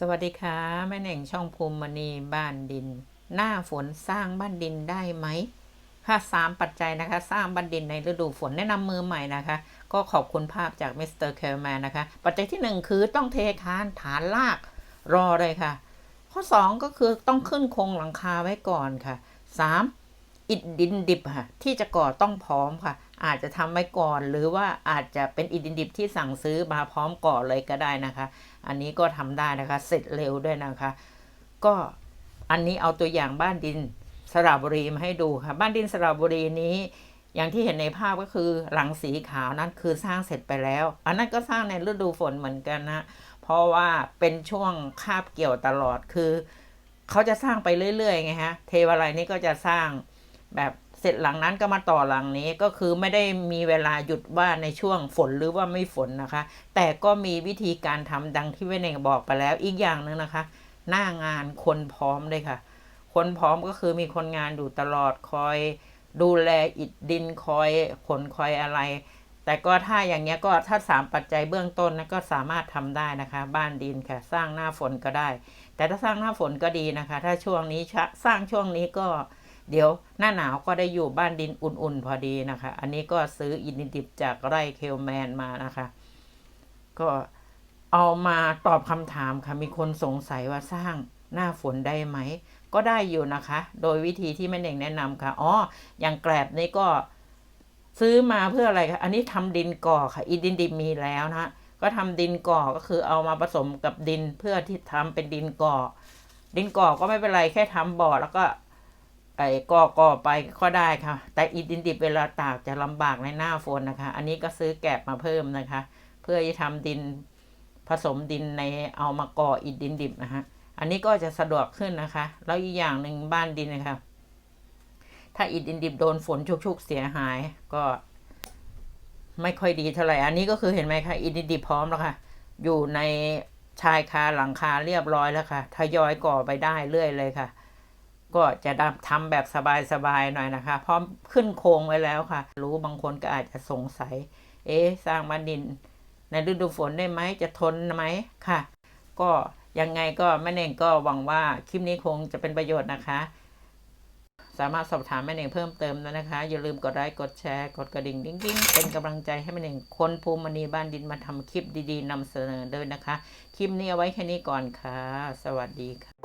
สวัสดีค่ะ แม่เน่งช่องภูมิมณีบ้านดิน หน้าฝนสร้างบ้านดินได้ไหมค่ะสามปัจจัยนะคะ สร้างบ้านดินในฤดูฝนแนะนำมือใหม่นะคะ ก็ขอบคุณภาพจากมิสเตอร์เคลแมนนะคะ ปัจจัยที่หนึ่งคือต้องเทคานฐานลากรอเลยค่ะ ข้อสองก็คือต้องขึ้นโครงหลังคาไว้ก่อนค่ะสาม อิฐดินดิบค่ะ ที่จะก่อต้องพร้อมค่ะ อาจจะทำไว้ก่อน หรือว่าอาจจะเป็นอิฐดินดิบที่สั่งซื้อมาพร้อมก่อเลยก็ได้นะคะ อันนี้ก็ทำได้นะคะ เสร็จเร็วด้วยนะคะ ก็อันนี้เอาตัวอย่างบ้านดินสระบุรีมาให้ดูค่ะ บ้านดินสระบุรีนี้อย่างที่เห็นในภาพก็คือหลังสีขาวนั้นคือสร้างเสร็จไปแล้ว อันนั้นก็สร้างในฤดูฝนเหมือนกันนะเพราะว่าเป็นช่วงคาบเกี่ยวตลอดคือ เขาจะสร้างไปเรื่อยๆไงฮะเทวาลัยนี่ก็จะสร้าง แบบเสร็จหลังนั้นก็มาต่อหลังนี้ก็คือไม่ได้มีเวลาหยุดว่าในช่วงฝนหรือว่าไม่ฝนนะคะ แต่ก็มีวิธีการทำดังที่เวเนงบอกไปแล้วอีกอย่างหนึ่งนะคะ หน้างานคนพร้อมเลยค่ะ คนพร้อมก็คือมีคนงานอยู่ตลอดคอย ดูแลอิฐดินคอยขนคอยอะไร แต่ก็ถ้าอย่างเงี้ยก็ถ้าสามปัจจัยเบื้องต้นนะก็สามารถทำได้นะคะ บ้านดินค่ะสร้างหน้าฝนก็ได้ แต่ถ้าสร้างหน้าฝนก็ดีนะคะ ถ้าช่วงนี้สร้างช่วงนี้ก็ เดี๋ยวหน้าหนาวก็ได้อยู่บ้านดินอุ่นๆ พอดีนะคะ อันนี้ก็ซื้ออินดิบจากไร่เคลแมนมานะคะ ก็เอามาตอบคำถามค่ะ มีคนสงสัยว่าสร้างหน้าฝนได้ไหม ก็ได้อยู่นะคะ โดยวิธีที่แม่เน่งแนะนำค่ะ อ๋อ อย่างแกลบนี่ก็ซื้อมาเพื่ออะไรคะ อันนี้ทำดินก่อค่ะอินดินดิบมีแล้วนะก็ทำดินก่อก็คือเอามาผสมกับดินเพื่อที่ทำเป็นดินก่อ ดินก่อก็ไม่เป็นไรแค่ทำบ่อแล้วก็ ไอ้ก่อก่อไปก็ได้ค่ะ แต่อิฐดินดิบเวลาตากจะลำบากในหน้าฝนนะคะ อันนี้ก็ซื้อแกบมาเพิ่มนะคะ เพื่อจะทำดินผสมดินในเอามาก่ออิฐดินดิบนะคะอันนี้ก็จะสะดวกขึ้นนะคะ แล้วอีกอย่างหนึ่งบ้านดินนะคะ ถ้าอิฐดินดิบโดนฝนชุกๆเสียหายก็ ไม่ค่อยดีเท่าไหร่ อันนี้ก็คือเห็นไหมคะอิฐดินดิบพร้อมแล้วค่ะ อยู่ในชายคาหลังคาเรียบร้อยแล้วค่ะ ทยอยก่อไปได้เรื่อยเลยค่ะ ก็จะทำแบบสบายๆหน่อยนะคะ พร้อมขึ้นโครงไว้แล้วค่ะ รู้บางคนก็อาจจะสงสัย เอ๊ะสร้างบ้านดิน ในฤดูฝนได้ไหมจะทนไหมค่ะ ก็ยังไงก็แม่เน่งก็หวังว่าคลิปนี้คงจะเป็นประโยชน์นะคะ สามารถสอบถามแม่เน่งเพิ่มเติมได้นะคะ อย่าลืมกดไลค์กดแชร์กดกระดิ่งดิ้งดิ้งเป็นกำลังใจให้แม่เน่งคนภูมิมณีบ้านดินมาทำคลิปดีๆนำเสนอด้วยนะคะ คลิปนี้เอาไว้แค่นี้ก่อนค่ะ สวัสดีค่ะ